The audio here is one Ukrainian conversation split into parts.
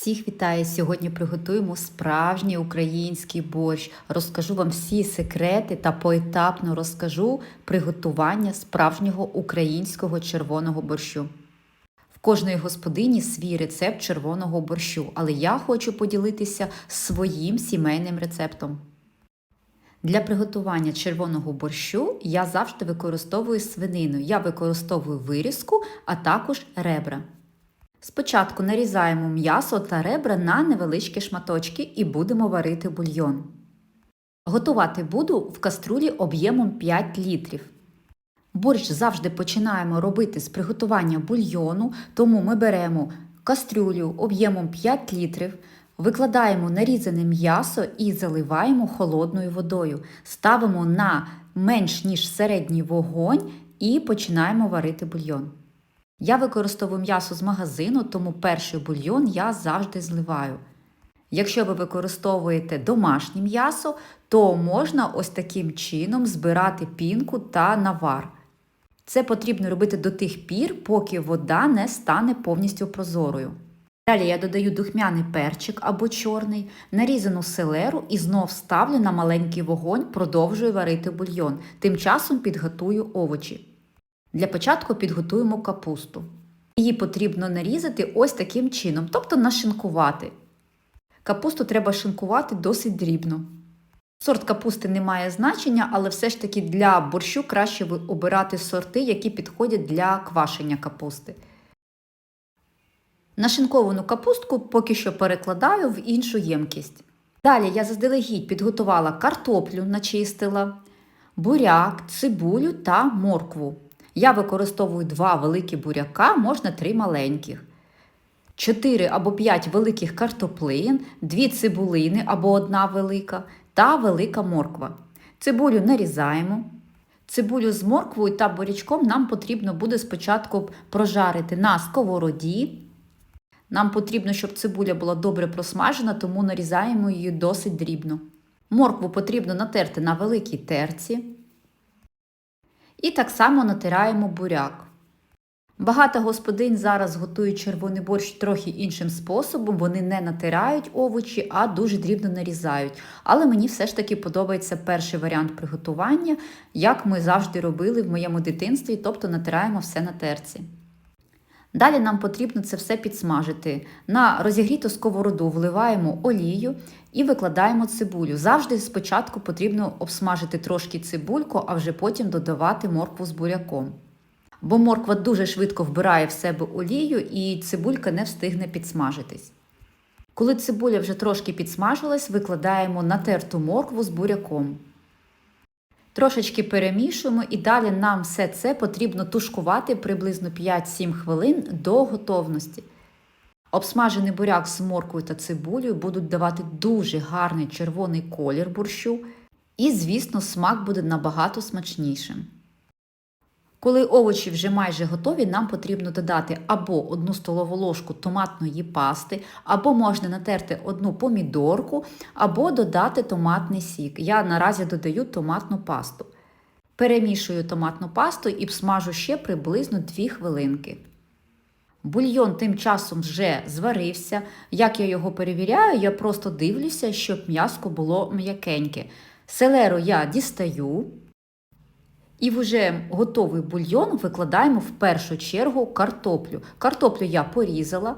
Всіх вітаю! Сьогодні приготуємо справжній український борщ. Розкажу вам всі секрети та поетапно розкажу приготування справжнього українського червоного борщу. В кожної господині свій рецепт червоного борщу, але я хочу поділитися своїм сімейним рецептом. Для приготування червоного борщу я завжди використовую свинину. Я використовую вирізку, а також ребра. Спочатку нарізаємо м'ясо та ребра на невеличкі шматочки і будемо варити бульйон. Готувати буду в каструлі об'ємом 5 літрів. Борщ завжди починаємо робити з приготування бульйону, тому ми беремо кастрюлю об'ємом 5 літрів, викладаємо нарізане м'ясо і заливаємо холодною водою. Ставимо на менш ніж середній вогонь і починаємо варити бульйон. Я використовую м'ясо з магазину, тому перший бульйон я завжди зливаю. Якщо ви використовуєте домашнє м'ясо, то можна ось таким чином збирати пінку та навар. Це потрібно робити до тих пір, поки вода не стане повністю прозорою. Далі я додаю духмяний перчик або чорний, нарізану селеру і знов ставлю на маленький вогонь, продовжую варити бульйон. Тим часом підготую овочі. Для початку підготуємо капусту. Її потрібно нарізати ось таким чином, тобто нашинкувати. Капусту треба шинкувати досить дрібно. Сорт капусти не має значення, але все ж таки для борщу краще обирати сорти, які підходять для квашення капусти. Нашинковану капустку поки що перекладаю в іншу ємкість. Далі я заздалегідь підготувала картоплю, начистила, буряк, цибулю та моркву. Я використовую два великі буряка, можна три маленьких. 4 або 5 великих картоплин, 2 цибулини або одна велика та велика морква. Цибулю нарізаємо. Цибулю з морквою та бурячком нам потрібно буде спочатку прожарити на сковороді. Нам потрібно, щоб цибуля була добре просмажена, тому нарізаємо її досить дрібно. Моркву потрібно натерти на великій терці. І так само натираємо буряк. Багато господинь зараз готують червоний борщ трохи іншим способом. Вони не натирають овочі, а дуже дрібно нарізають. Але мені все ж таки подобається перший варіант приготування, як ми завжди робили в моєму дитинстві, тобто натираємо все на терці. Далі нам потрібно це все підсмажити. На розігріту сковороду вливаємо олію і викладаємо цибулю. Завжди спочатку потрібно обсмажити трошки цибульку, а вже потім додавати моркву з буряком. Бо морква дуже швидко вбирає в себе олію і цибулька не встигне підсмажитись. Коли цибуля вже трошки підсмажилась, викладаємо натерту моркву з буряком. Трошечки перемішуємо і далі нам все це потрібно тушкувати приблизно 5-7 хвилин до готовності. Обсмажений буряк з морквою та цибулею будуть давати дуже гарний червоний колір борщу, і, звісно, смак буде набагато смачнішим. Коли овочі вже майже готові, нам потрібно додати або одну столову ложку томатної пасти, або можна натерти одну помідорку, або додати томатний сік. Я наразі додаю томатну пасту. Перемішую томатну пасту і смажу ще приблизно 2 хвилинки. Бульйон тим часом вже зварився. Як я його перевіряю, я просто дивлюся, щоб м'яско було м'якеньке. Селеру я дістаю. І в уже готовий бульйон викладаємо в першу чергу картоплю. Картоплю я порізала.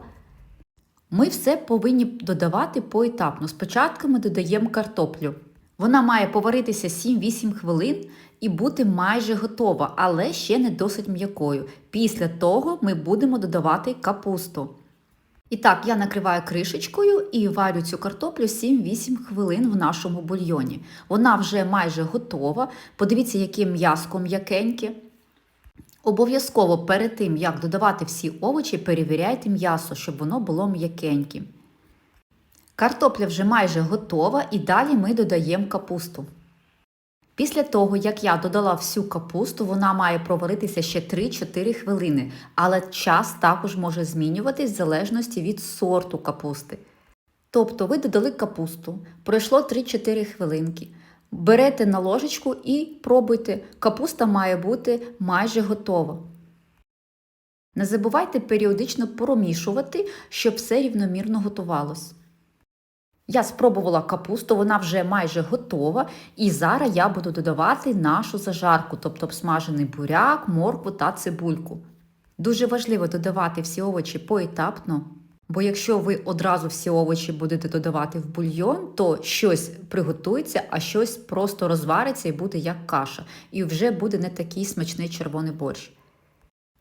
Ми все повинні додавати поетапно. Спочатку ми додаємо картоплю. Вона має поваритися 7-8 хвилин і бути майже готова, але ще не досить м'якою. Після того ми будемо додавати капусту. І так, я накриваю кришечкою і варю цю картоплю 7-8 хвилин в нашому бульйоні. Вона вже майже готова. Подивіться, яке м'яско м'якеньке. Обов'язково перед тим, як додавати всі овочі, перевіряйте м'ясо, щоб воно було м'якеньким. Картопля вже майже готова, і далі ми додаємо капусту. Після того, як я додала всю капусту, вона має проваритися ще 3-4 хвилини, але час також може змінюватись в залежності від сорту капусти. Тобто ви додали капусту, пройшло 3-4 хвилинки. Берете на ложечку і пробуйте. Капуста має бути майже готова. Не забувайте періодично промішувати, щоб все рівномірно готувалось. Я спробувала капусту, вона вже майже готова, і зараз я буду додавати нашу зажарку, тобто обсмажений буряк, моркву та цибульку. Дуже важливо додавати всі овочі поетапно, бо якщо ви одразу всі овочі будете додавати в бульйон, то щось приготується, а щось просто розвариться і буде як каша, і вже буде не такий смачний червоний борщ.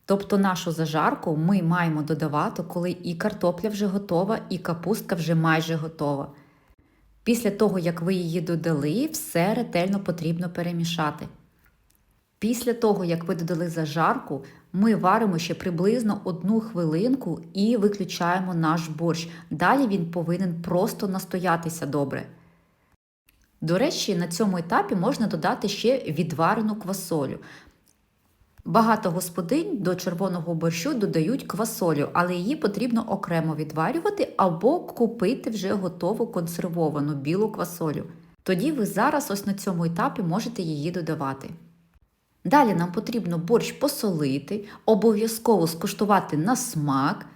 Тобто нашу зажарку ми маємо додавати, коли і картопля вже готова, і капустка вже майже готова. Після того, як ви її додали, все ретельно потрібно перемішати. Після того, як ви додали зажарку, ми варимо ще приблизно одну хвилинку і виключаємо наш борщ. Далі він повинен просто настоятися добре. До речі, на цьому етапі можна додати ще відварену квасолю. Багато господинь до червоного борщу додають квасолю, але її потрібно окремо відварювати або купити вже готову консервовану білу квасолю. Тоді ви зараз ось на цьому етапі можете її додавати. Далі нам потрібно борщ посолити, обов'язково скуштувати на смак.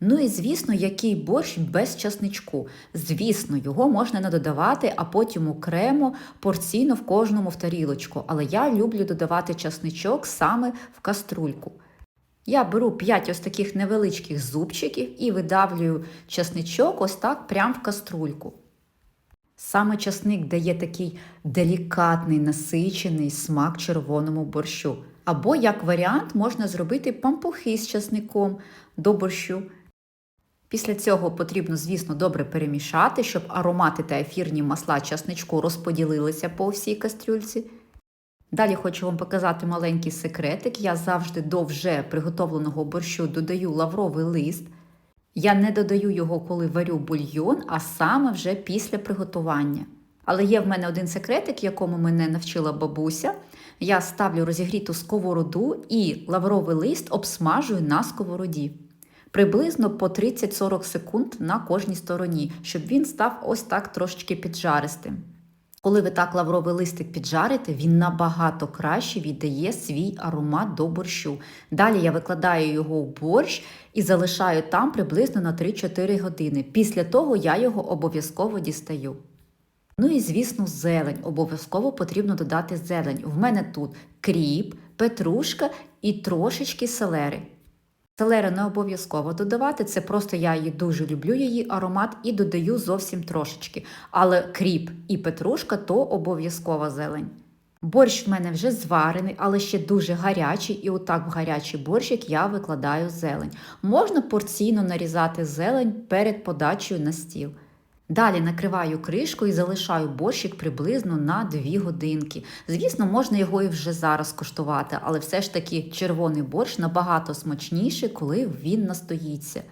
Ну і звісно, який борщ без часничку. Звісно, його можна не додавати, а потім окремо порційно в кожному в тарілочку. Але я люблю додавати часничок саме в каструльку. Я беру 5 ось таких невеличких зубчиків і видавлюю часничок ось так прямо в каструльку. Саме часник дає такий делікатний, насичений смак червоному борщу. Або, як варіант, можна зробити пампухи з часником до борщу. Після цього потрібно, звісно, добре перемішати, щоб аромати та ефірні масла часничку розподілилися по всій кастрюльці. Далі хочу вам показати маленький секретик. Я завжди до вже приготовленого борщу додаю лавровий лист. Я не додаю його, коли варю бульйон, а саме вже після приготування. Але є в мене один секретик, якому мене навчила бабуся. Я ставлю розігріту сковороду і лавровий лист обсмажую на сковороді. Приблизно по 30-40 секунд на кожній стороні, щоб він став ось так трошечки піджаристим. Коли ви так лавровий листик піджарите, він набагато краще віддає свій аромат до борщу. Далі я викладаю його в борщ і залишаю там приблизно на 3-4 години. Після того я його обов'язково дістаю. Ну і, звісно, зелень. Обов'язково потрібно додати зелень. В мене тут кріп, петрушка і трошечки селери. Селери не обов'язково додавати, це просто я її дуже люблю, її аромат і додаю зовсім трошечки. Але кріп і петрушка то обов'язкова зелень. Борщ в мене вже зварений, але ще дуже гарячий, і отак в гарячий борщик я викладаю зелень. Можна порційно нарізати зелень перед подачею на стіл. Далі накриваю кришкою і залишаю борщик приблизно на 2 годинки. Звісно, можна його і вже зараз коштувати, але все ж таки червоний борщ набагато смачніший, коли він настоїться.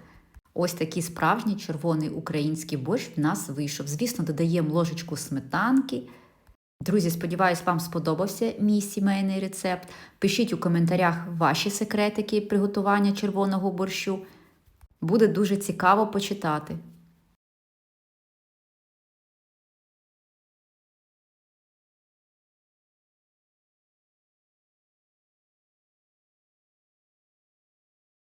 Ось такий справжній червоний український борщ в нас вийшов. Звісно, додаємо ложечку сметанки. Друзі, сподіваюсь, вам сподобався мій сімейний рецепт. Пишіть у коментарях ваші секретики приготування червоного борщу. Буде дуже цікаво почитати.